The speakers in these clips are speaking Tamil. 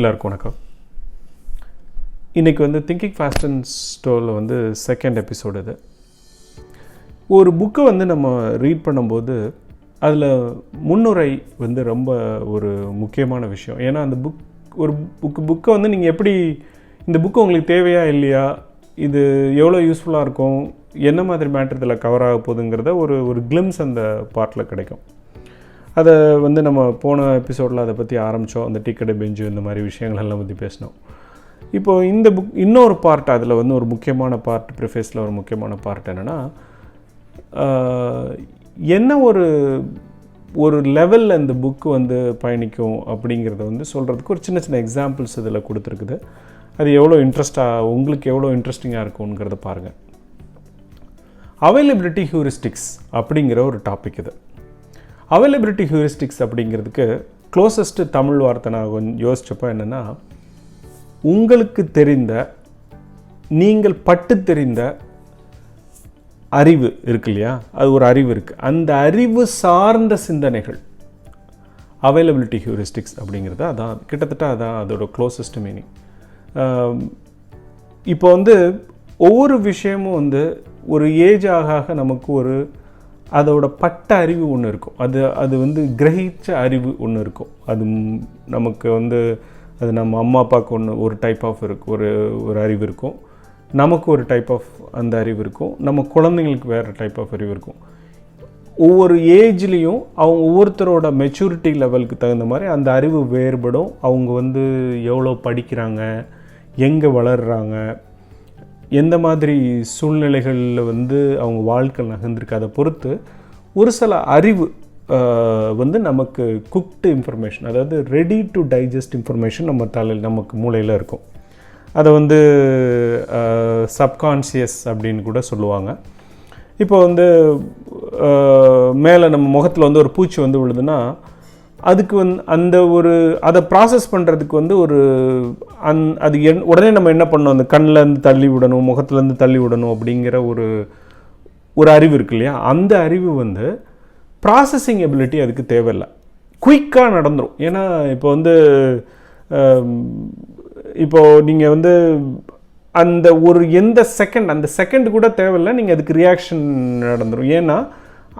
எல்லாருக்கும் வணக்கம். இன்றைக்கி வந்து திங்கிங் ஃபாஸ்ட் அண்ட் ஸ்டோரில் வந்து செகண்ட் எபிசோடு இது. ஒரு புக்கை வந்து நம்ம ரீட் பண்ணும்போது அதில் முன்னுரை வந்து ரொம்ப ஒரு முக்கியமான விஷயம். ஏன்னா அந்த புக் ஒரு புக்கு புக்கை வந்து நீங்கள் எப்படி இந்த புக்கு உங்களுக்கு தேவையா இல்லையா இது எவ்வளோ யூஸ்ஃபுல்லாக இருக்கும் என்ன மாதிரி மேட்டர் இதில் கவர் ஆக போகுதுங்கிறத ஒரு ஒரு கிளிம்ஸ் அந்த பார்ட்டில் கிடைக்கும். அதை வந்து நம்ம போன எபிசோடில் அதை பற்றி ஆரம்பித்தோம் அந்த டிக்கெட்டு பெஞ்சு இந்த மாதிரி விஷயங்களெல்லாம் பற்றி பேசினோம். இப்போது இந்த புக் இன்னொரு பார்ட் அதில் வந்து ஒரு முக்கியமான பார்ட் ப்ரிஃபேஸில் ஒரு முக்கியமான பார்ட் என்னென்னா என்ன ஒரு ஒரு லெவலில் இந்த புக்கு வந்து பயணிக்கும் அப்படிங்கிறத வந்து சொல்கிறதுக்கு ஒரு சின்ன சின்ன எக்ஸாம்பிள்ஸ் இதில் கொடுத்துருக்குது. அது எவ்வளோ இன்ட்ரெஸ்டாக உங்களுக்கு எவ்வளோ இன்ட்ரெஸ்டிங்காக இருக்குங்கிறத பாருங்கள் அவைலபிலிட்டி ஹியூரிஸ்டிக்ஸ் அப்படிங்கிற ஒரு டாபிக் இது. அவைலபிலிட்டி ஹியூரிஸ்டிக்ஸ் அப்படிங்கிறதுக்கு க்ளோசஸ்ட்டு தமிழ் வார்த்தை நான் கொஞ்சம் யோசித்தப்போ என்னென்னா உங்களுக்கு தெரிந்த நீங்கள் பட்டு தெரிந்த அறிவு இருக்கு இல்லையா? அது ஒரு அறிவு இருக்குது அந்த அறிவு சார்ந்த சிந்தனைகள் அவைலபிலிட்டி ஹியூரிஸ்டிக்ஸ் அப்படிங்கிறது அதான். கிட்டத்தட்ட அதான் அதோட க்ளோசஸ்ட் மீனிங் இப்போ வந்து ஒவ்வொரு விஷயமும் வந்து ஒரு ஏஜ் ஆக ஆக நமக்கு ஒரு அதோட பட்ட அறிவு ஒன்று இருக்கும். அது அது வந்து கிரகிச்ச அறிவு ஒன்று இருக்கும். அது நமக்கு வந்து அது நம்ம அம்மா அப்பாவுக்கு ஒன்று ஒரு டைப் ஆஃப் இருக்கும் ஒரு ஒரு அறிவு இருக்கும். நமக்கு ஒரு டைப் ஆஃப் அந்த அறிவு இருக்கும். நம்ம குழந்தைங்களுக்கு வேறு டைப் ஆஃப் அறிவு இருக்கும். ஒவ்வொரு ஏஜ்லேயும் அவங்க ஒவ்வொருத்தரோட மெச்சூரிட்டி லெவலுக்கு தகுந்த மாதிரி அந்த அறிவு வேறுபடும். அவங்க வந்து எவ்வளோ படிக்கிறாங்க எங்கே வளர்கிறாங்க எந்த மாதிரி சூழ்நிலைகளில் வந்து அவங்க வாழ்க்கை நகர்ந்திருக்கு? அதை பொறுத்து ஒரு சில அறிவு வந்து நமக்கு குக்டு இன்ஃபர்மேஷன் அதாவது ரெடி டு டைஜஸ்ட் இன்ஃபர்மேஷன் நம்ம தலையில் நமக்கு மூளையில் இருக்கும். அதை வந்து சப்கான்ஷியஸ் அப்படின்னு கூட சொல்லுவாங்க. இப்போ வந்து மேலே நம்ம முகத்தில் வந்து ஒரு பூச்சி வந்து விழுதுன்னா அதுக்கு வந்து அந்த ஒரு அதை ப்ராசஸ் பண்ணுறதுக்கு வந்து ஒரு அந் அது என் உடனே நம்ம என்ன பண்ணணும்? அந்த கண்ணில் இருந்து தள்ளி விடணும் முகத்துலேருந்து தள்ளி விடணும் அப்படிங்கிற ஒரு ஒரு அறிவு இருக்கு இல்லையா? அந்த அறிவு வந்து ப்ராசஸிங் எபிலிட்டி அதுக்கு தேவையில்லை. குயிக்காக நடந்துடும் ஏன்னா இப்போ வந்து இப்போது நீங்கள் வந்து அந்த ஒரு எந்த செகண்ட் அந்த செகண்ட் கூட தேவையில்லை நீங்கள் அதுக்கு ரியாக்ஷன் நடந்துரும். ஏன்னா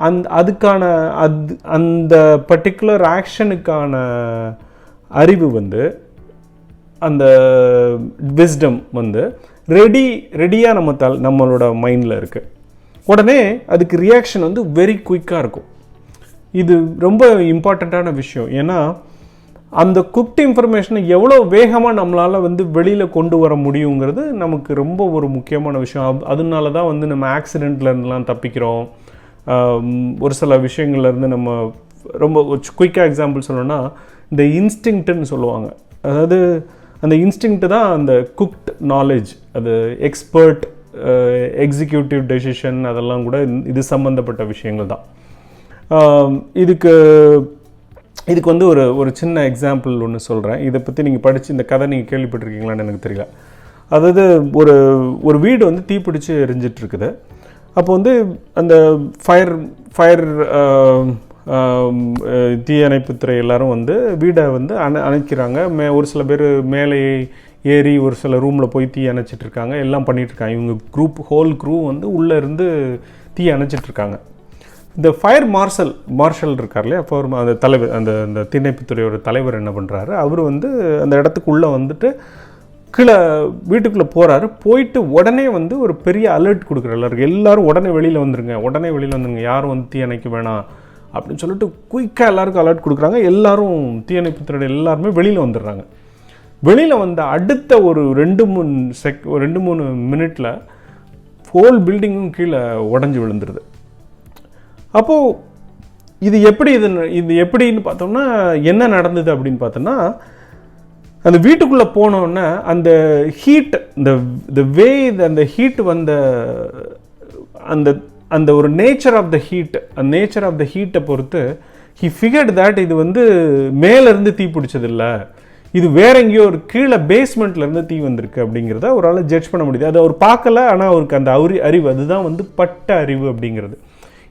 அந் அதுக்கான அது அந்த பர்டிகுலர் ஆக்ஷனுக்கான அறிவு வந்து அந்த விஸ்டம் வந்து ரெடி ரெடியாக நம்ம தல் நம்மளோட மைண்டில் இருக்குது உடனே அதுக்கு ரியாக்ஷன் வந்து வெரி குயிக்காக இருக்கும். இது ரொம்ப இம்பார்ட்டண்ட்டான விஷயம். ஏன்னா அந்த குக்ட் இன்ஃபர்மேஷனை எவ்வளோ வேகமாக நம்மளால் வந்து வெளியில் கொண்டு வர முடியுங்கிறது நமக்கு ரொம்ப ஒரு முக்கியமான விஷயம். அதனால தான் வந்து நம்ம ஆக்சிடெண்ட்லேருந்துலாம் தப்பிக்கிறோம். ஒரு சில விஷயங்கள்லேருந்து நம்ம ரொம்ப குயிக்காக எக்ஸாம்பிள் சொல்லணும்னா இந்த இன்ஸ்டிங்க்ட்னு சொல்லுவாங்க. அதாவது அந்த இன்ஸ்டிங்க்ட் தான் அந்த குக்ட் நாலேஜ் அது எக்ஸ்பர்ட் எக்ஸிக்யூட்டிவ் டெசிஷன் அதெல்லாம் கூட இது சம்மந்தப்பட்ட விஷயங்கள் தான். இதுக்கு இதுக்கு வந்து ஒரு ஒரு சின்ன எக்ஸாம்பிள் ஒன்று சொல்கிறேன் இதை பற்றி நீங்கள் படித்து இந்த கதை நீங்கள் கேள்விப்பட்டிருக்கீங்களான்னு எனக்கு தெரியல. அதாவது ஒரு ஒரு வீடு வந்து தீப்பிடிச்சு எரிஞ்சிட்ருக்குது இருக்குது. அப்போ வந்து அந்த ஃபயர் ஃபயர் தீயணைப்புத்துறை எல்லாரும் வந்து வீடை வந்து அணை அணைக்கிறாங்க. மே ஒரு சில பேர் மேலே ஏறி ஒரு சில ரூமில் போய் தீ அணைச்சிட்டு இருக்காங்க எல்லாம் பண்ணிகிட்ருக்காங்க இவங்க குரூப் ஹோல் குரூ வந்து உள்ளே இருந்து தீ அணைச்சிட்ருக்காங்க. இந்த ஃபயர் மார்ஷல் மார்ஷல் இருக்கார் இல்லையா? அப்போ அந்த தலைவர் அந்த அந்த தீயணைப்புத்துறையோட தலைவர் என்ன பண்ணுறாரு அவர் வந்து அந்த இடத்துக்குள்ளே வந்துட்டு கீழே வீட்டுக்குள்ளே போகிறாரு போயிட்டு உடனே வந்து ஒரு பெரிய அலர்ட் கொடுக்குற எல்லாருக்கும் எல்லாரும் உடனே வெளியில் வந்துருங்க. உடனே வெளியில் வந்துருங்க. யாரும் வந்து தீயணைக்க வேணாம் அப்படின்னு சொல்லிட்டு குயிக்காக எல்லாருக்கும் அலர்ட் கொடுக்குறாங்க. எல்லாரும் தீயணைப்புத்துறை எல்லாருமே வெளியில் வந்துடுறாங்க. வெளியில் வந்த அடுத்த ஒரு ரெண்டு மூணு செக் ரெண்டு மூணு மினிட்டில் ஹோல் பில்டிங்கும் கீழே உடஞ்சி விழுந்துருது. அப்போது இது எப்படி இது இது எப்படின்னு பார்த்தோம்னா என்ன நடந்தது அப்படின்னு பார்த்தோம்னா அந்த வீட்டுக்குள்ளே போனோன்னே அந்த ஹீட் இந்த த வே அந்த ஹீட் வந்த அந்த அந்த ஒரு நேச்சர் ஆஃப் த ஹீட் அந்த நேச்சர் ஆஃப் த ஹீட்டை பொறுத்து ஹி ஃபிகர்ட் தட் இது வந்து மேலேருந்து தீ பிடிச்சதில்ல. இது வேற எங்கேயோ ஒரு கீழே பேஸ்மெண்ட்லேருந்து தீ வந்திருக்கு அப்படிங்கிறத ஒரு ஆள் ஜட்ஜ் பண்ண முடியுது. அது அவர் பார்க்கல ஆனால் அவருக்கு அந்த அறி அறிவு அதுதான் வந்து பட்ட அறிவு அப்படிங்கிறது.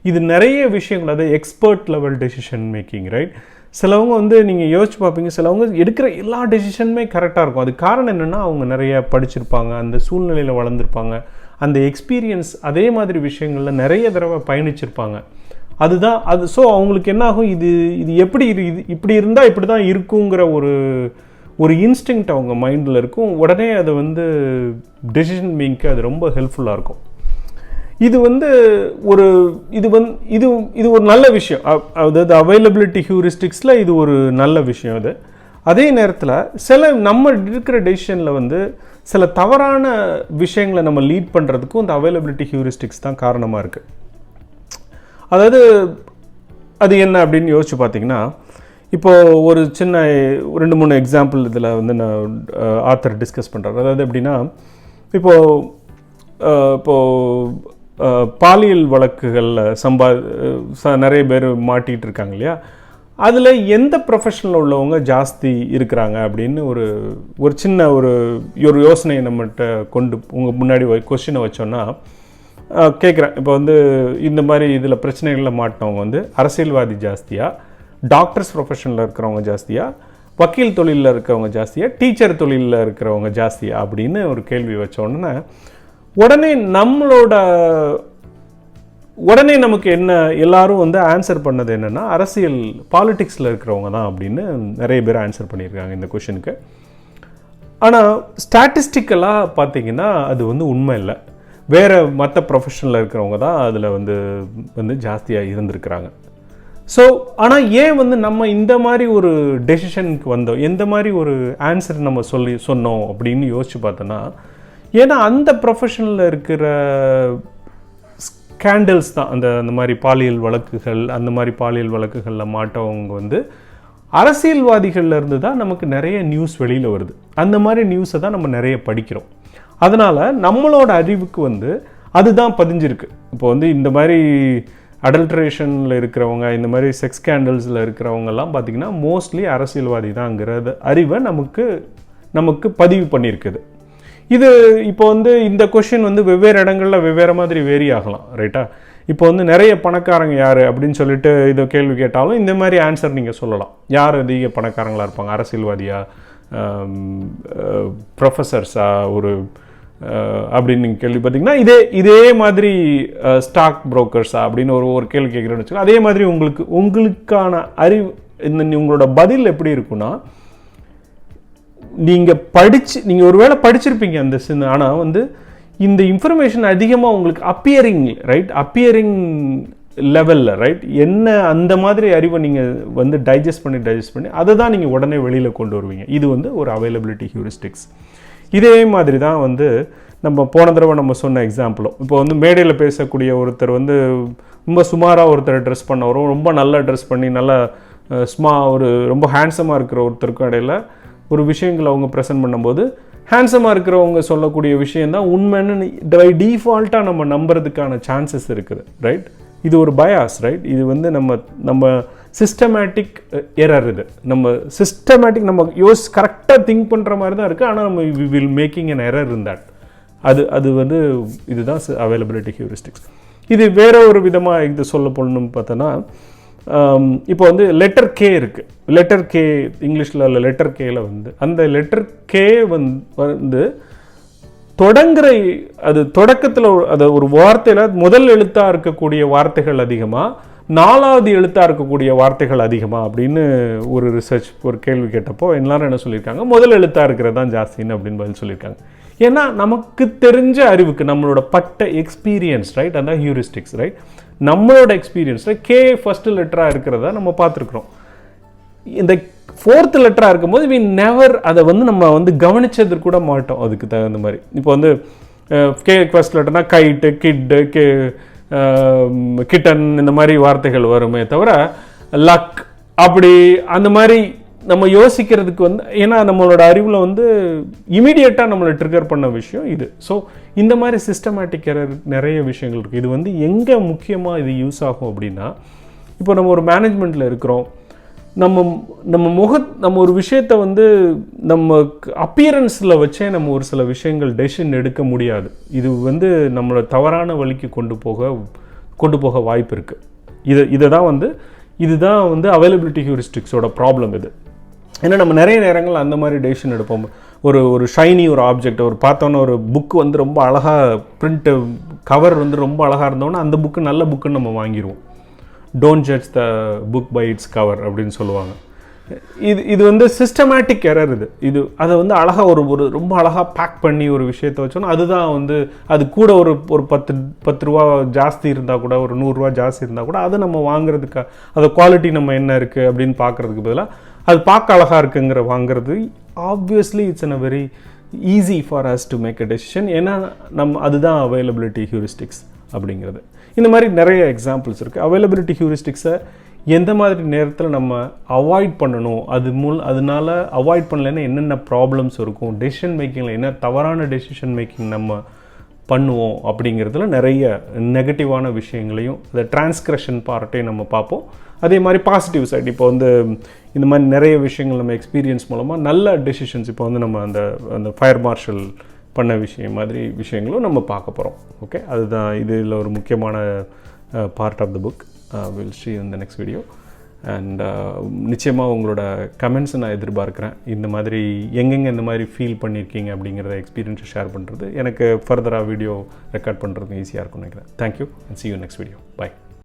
இது நிறைய விஷயங்கள் அது expert level decision making right சிலவங்க வந்து நீங்கள் யோசிச்சு பார்ப்பீங்க சிலவங்க எடுக்கிற எல்லா டெசிஷனுமே கரெக்டாக இருக்கும். அது காரணம் என்னென்னா அவங்க நிறைய படிச்சிருப்பாங்க அந்த சூழ்நிலையில் வளர்ந்துருப்பாங்க. அந்த எக்ஸ்பீரியன்ஸ் அதே மாதிரி விஷயங்களில் நிறைய தடவை பயணிச்சிருப்பாங்க. அதுதான் அது ஸோ அவங்களுக்கு என்ன ஆகும்? இது இது எப்படி இரு- இது இப்படி இருந்தால் இப்படி தான் இருக்குங்கிற ஒரு ஒரு இன்ஸ்டிங்க்ட் அவங்க மைண்டில் இருக்கும். உடனே அது வந்து டெசிஷன் மேக்கிங்க்கு அது ரொம்ப ஹெல்ப்ஃபுல்லாக இருக்கும். இது வந்து ஒரு இது வந்து இது இது ஒரு நல்ல விஷயம். அ- அதாவது அவைலபிலிட்டி ஹியூரிஸ்டிக்ஸில் இது ஒரு நல்ல விஷயம் அது அதே நேரத்தில் சில நம்ம இருக்கிற டெசிஷனில் வந்து சில தவறான விஷயங்களை நம்ம லீட் பண்ணுறதுக்கும் இந்த அவைலபிலிட்டி ஹியூரிஸ்டிக்ஸ் தான் காரணமாக இருக்குது அதாவது அது என்ன அப்படின்னு யோசிச்சு பார்த்தீங்கன்னா இப்போது ஒரு சின்ன ரெண்டு மூணு எக்ஸாம்பிள் இதில் வந்து நான் ஆத்தர் டிஸ்கஸ் பண்ணுறாரு அதாவது எப்படின்னா இப்போது இப்போது பாலியல் வழக்குகளில் சம்பா ச- நிறைய பேர் மாட்டிகிட்டு இருக்காங்க இல்லையா? அதில் எந்த ப்ரொஃபஷனில் உள்ளவங்க ஜாஸ்தி இருக்கிறாங்க அப்படின்னு ஒரு ஒரு சின்ன ஒரு ஒரு யோசனையை நம்மகிட்ட கொண்டு உங்கள் முன்னாடி கொஷினை வச்சோன்னா கேட்குறேன் இப்போ வந்து இந்த மாதிரி இதில் பிரச்சனைகளில் மாட்டினவங்க வந்து அரசியல்வாதி ஜாஸ்தியாக டாக்டர்ஸ் ப்ரொஃபஷனில் இருக்கிறவங்க ஜாஸ்தியாக வக்கீல் தொழிலில் இருக்கிறவங்க ஜாஸ்தியாக டீச்சர் தொழிலில் இருக்கிறவங்க ஜாஸ்தியாக அப்படின்னு ஒரு கேள்வி வச்ச உடனே நம்மளோட உடனே நமக்கு என்ன எல்லாரும் வந்து ஆன்சர் பண்ணது என்னென்னா அரசியல் பாலிட்டிக்ஸில் இருக்கிறவங்க தான் அப்படின்னு நிறைய பேர் ஆன்சர் பண்ணியிருக்காங்க இந்த கொஷனுக்கு ஆனால் ஸ்டாட்டிஸ்டிக்கலாக பார்த்தீங்கன்னா அது வந்து உண்மை இல்லை. வேறு மற்ற ப்ரொஃபஷனில் இருக்கிறவங்க தான் அதில் வந்து வந்து ஜாஸ்தியாக இருந்திருக்கிறாங்க. ஸோ ஆனால் ஏன் வந்து நம்ம இந்த மாதிரி ஒரு டெசிஷனுக்கு வந்தோம்? எந்த மாதிரி ஒரு ஆன்சர் நம்ம சொல்லி சொன்னோம் அப்படின்னு யோசித்து பார்த்தோன்னா ஏன்னா அந்த ப்ரொஃபஷனில் இருக்கிற ஸ்கேண்டல்ஸ் தான். அந்த அந்த மாதிரி பாலியல் வழக்குகள் அந்த மாதிரி பாலியல் வழக்குகளில் மாட்டவங்க வந்து அரசியல்வாதிகள்லேருந்து தான் நமக்கு நிறைய நியூஸ் வெளியில் வருது. அந்த மாதிரி நியூஸை தான் நம்ம நிறைய படிக்கிறோம். அதனால் நம்மளோட அறிவுக்கு வந்து அதுதான் பதிஞ்சிருக்கு. இப்போ வந்து இந்த மாதிரி அடல்ட்ரேஷனில் இருக்கிறவங்க இந்த மாதிரி செக்ஸ் ஸ்கேண்டல்ஸில் இருக்கிறவங்கெல்லாம் பார்த்திங்கன்னா மோஸ்ட்லி அரசியல்வாதி தாங்கிறத அறிவை நமக்கு நமக்கு பதிவு பண்ணியிருக்குது. இது இப்போ வந்து இந்த கொஷின் வந்து வெவ்வேறு இடங்களில் வெவ்வேறு மாதிரி வேரி ஆகலாம் ரைட்டா இப்போ வந்து நிறைய பணக்காரங்க யார் அப்படின்னு சொல்லிட்டு இதை கேள்வி கேட்டாலும் இந்த மாதிரி ஆன்சர் நீங்கள் சொல்லலாம். யார் அதிக பணக்காரங்களாக இருப்பாங்க? அரசியல்வாதியா? ப்ரொஃபஸர்ஸா ஒரு அப்படின்னு நீங்கள் கேள்வி பார்த்தீங்கன்னா இதே இதே மாதிரி ஸ்டாக் புரோக்கர்ஸா அப்படின்னு ஒரு ஒரு கேள்வி கேட்குறேன்னு வச்சுக்கோங்க. அதே மாதிரி உங்களுக்கு உங்களுக்கான அறிவு இந்த உங்களோட பதில் எப்படி இருக்குன்னா நீங்கள் படிச்சு நீங்கள் ஒருவேளை படிச்சிருப்பீங்க அந்த சின்ன ஆனால் வந்து இந்த இன்ஃபர்மேஷன் அதிகமாக உங்களுக்கு அப்பியரிங் ரைட் அப்பியரிங் லெவலில் ரைட் என்ன அந்த மாதிரி அறிவை நீங்கள் வந்து டைஜஸ்ட் பண்ணி டைஜஸ்ட் பண்ணி அதை தான் நீங்கள் உடனே வெளியில் கொண்டு வருவீங்க. இது வந்து ஒரு அவைலபிலிட்டி ஹியூரிஸ்டிக்ஸ் இதே மாதிரி தான் வந்து நம்ம போன தடவை நம்ம சொன்ன எக்ஸாம்பிளும் இப்போ வந்து மேடையில் பேசக்கூடிய ஒருத்தர் வந்து ரொம்ப சுமாராக ஒருத்தர் ட்ரெஸ் பண்ண வரும். ரொம்ப நல்லா ட்ரெஸ் பண்ணி நல்லா ஸ்மா ஒரு ரொம்ப ஹேண்ட்ஸமாக இருக்கிற ஒருத்தருக்கும் இடையில ஒரு விஷயங்களை அவங்க ப்ரெசென்ட் பண்ணும்போது ஹேண்ட்ஸமாக இருக்கிறவங்க சொல்லக்கூடிய விஷயந்தான் உண்மைன்னு பை டிஃபால்ட்டாக நம்ம நம்புறதுக்கான சான்சஸ் இருக்குது ரைட் இது ஒரு பயாஸ் ரைட் இது வந்து நம்ம நம்ம சிஸ்டமேட்டிக் எரர் இது. நம்ம சிஸ்டமேட்டிக் நம்ம யோஸ் கரெக்டாக திங்க் பண்ணுற மாதிரி தான் இருக்குது ஆனால் நம்ம we will making an error in that அது அது வந்து இதுதான் அவைலபிலிட்டி ஹியூரிஸ்டிக்ஸ் இது வேற ஒரு விதமாக இது சொல்ல போகணும்னு பார்த்தோன்னா இப்போ வந்து லெட்டர் கே இருக்குது லெட்டர் கே இங்கிலீஷில் உள்ள லெட்டர் கேல வந்து அந்த லெட்டர் கே வந்து வந்து தொடங்குற அது தொடக்கத்தில் அது ஒரு வார்த்தையில் முதல் எழுத்தாக இருக்கக்கூடிய வார்த்தைகள் அதிகமாக நாலாவது எழுத்தாக இருக்கக்கூடிய வார்த்தைகள் அதிகமாக அப்படின்னு ஒரு ரிசர்ச் ஒரு கேள்வி கேட்டப்போ எல்லாரும் என்ன சொல்லியிருக்காங்க? முதல் எழுத்தாக இருக்கிறது தான் ஜாஸ்தின்னு அப்படின்னு பதில் சொல்லியிருக்காங்க. ஏன்னா நமக்கு தெரிஞ்ச அறிவுக்கு நம்மளோட பட்ட எக்ஸ்பீரியன்ஸ் ரைட் அதான் ஹியூரிஸ்டிக்ஸ் ரைட் நம்மளோட எக்ஸ்பீரியன்ஸில் கே ஃபஸ்ட்டு லெட்டராக இருக்கிறத நம்ம பார்த்துருக்குறோம். இந்த ஃபோர்த் லெட்டராக இருக்கும்போது வி நெவர் அதை வந்து நம்ம வந்து கவனித்தது கூட மாட்டோம் அதுக்கு தகுந்த மாதிரி. இப்போ வந்து கே ஃபஸ்ட் லெட்டர்னா கைட்டு கிட்டு கே கிட்டன் இந்த மாதிரி வார்த்தைகள் வருமே தவிர லக் அப்படி அந்த மாதிரி நம்ம யோசிக்கிறதுக்கு வந்து ஏன்னா நம்மளோட அறிவில் வந்து இமீடியட்டாக நம்மளை ட்ரிகர் பண்ண விஷயம் இது. ஸோ இந்த மாதிரி சிஸ்டமேட்டிக் எரர் நிறைய விஷயங்கள் இருக்குது இது வந்து எங்கே முக்கியமாக இது யூஸ் ஆகும் அப்படின்னா இப்போ நம்ம ஒரு மேனேஜ்மெண்ட்டில் இருக்கிறோம். நம்ம நம்ம முக நம்ம ஒரு விஷயத்தை வந்து நம்ம அப்பியரன்ஸில் வச்சே நம்ம ஒரு சில விஷயங்கள் டெசிஷன் எடுக்க முடியாது. இது வந்து நம்மளை தவறான வழிக்கு கொண்டு போக கொண்டு போக வாய்ப்பு இருக்குது இது இதை தான் வந்து இதுதான் வந்து அவைலபிலிட்டி ஹியூரிஸ்டிக்ஸோட ப்ராப்ளம் இது. ஏன்னா நம்ம நிறைய நேரங்கள் அந்த மாதிரி டெசிஷன் எடுப்போம். ஒரு ஒரு ஷைனி ஒரு ஆப்ஜெக்ட் ஒரு பார்த்தோன்னா ஒரு புக்கு வந்து ரொம்ப அழகாக பிரிண்ட்டு கவர் வந்து ரொம்ப அழகாக இருந்தோன்னா அந்த புக்கு நல்ல புக்குன்னு நம்ம வாங்கிடுவோம் don't judge the book by its cover அப்படின்னு சொல்லுவாங்க. இது இது வந்து சிஸ்டமேட்டிக் எரர் இது. இது அதை வந்து அழகாக ஒரு ஒரு ரொம்ப அழகாக பேக் பண்ணி ஒரு விஷயத்தை வச்சோன்னா அதுதான் வந்து அது கூட ஒரு ஒரு பத்து பத்து ரூபா ஜாஸ்தி இருந்தால் கூட ஒரு நூறுரூவா ஜாஸ்தி இருந்தால் கூட அதை நம்ம வாங்குறதுக்கு அதை குவாலிட்டி நம்ம என்ன இருக்குது அப்படின்னு பார்க்குறதுக்கு பதிலாக அது பார்க்க அழகாக இருக்குங்கிற வாங்குறது obviously it's an a very easy for us to make a decision ஏன்னா நம்ம அதுதான் அவைலபிலிட்டி ஹியூரிஸ்டிக்ஸ் அப்படிங்கிறது. இந்த மாதிரி நிறைய எக்ஸாம்பிள்ஸ் இருக்குது அவைலபிலிட்டி ஹியூரிஸ்டிக்ஸை எந்த மாதிரி நேரத்தில் நம்ம அவாய்ட் பண்ணணும்? அது மூல் அதனால அவாய்ட் பண்ணலைன்னா என்னென்ன ப்ராப்ளம்ஸ் இருக்கும்? டெசிஷன் மேக்கிங்கில் என்ன தவறான டெசிஷன் மேக்கிங் நம்ம பண்ணுவோம்? அப்படிங்கிறதுல நிறைய நெகட்டிவான விஷயங்களையும் இந்த டிரான்ஸ்கிரஷன் பார்ட்டையும் நம்ம பார்ப்போம். அதே மாதிரி பாசிட்டிவ் சைட் இப்போ வந்து இந்த மாதிரி நிறைய விஷயங்கள் நம்ம எக்ஸ்பீரியன்ஸ் மூலமாக நல்ல டெசிஷன்ஸ் இப்போ வந்து நம்ம அந்த அந்த ஃபயர் மார்ஷல் பண்ண விஷயம் மாதிரி விஷயங்களும் நம்ம பார்க்க போகிறோம் ஓகே அதுதான் இதில் ஒரு முக்கியமான part of the book will Sri இந்த நெக்ஸ்ட் வீடியோ அண்ட் நிச்சயமாக உங்களோட கமெண்ட்ஸ் நான் எதிர்பார்க்குறேன். இந்த மாதிரி எங்கெங்கே இந்த மாதிரி ஃபீல் பண்ணியிருக்கீங்க அப்படிங்கிறத எக்ஸ்பீரியன்ஸை ஷேர் பண்ணுறது எனக்கு ஃபர்தராக வீடியோ ரெக்கார்ட் பண்ணுறது ஈஸியாக இருக்கும்னு நினைக்கிறேன். Thank you and see you next video bye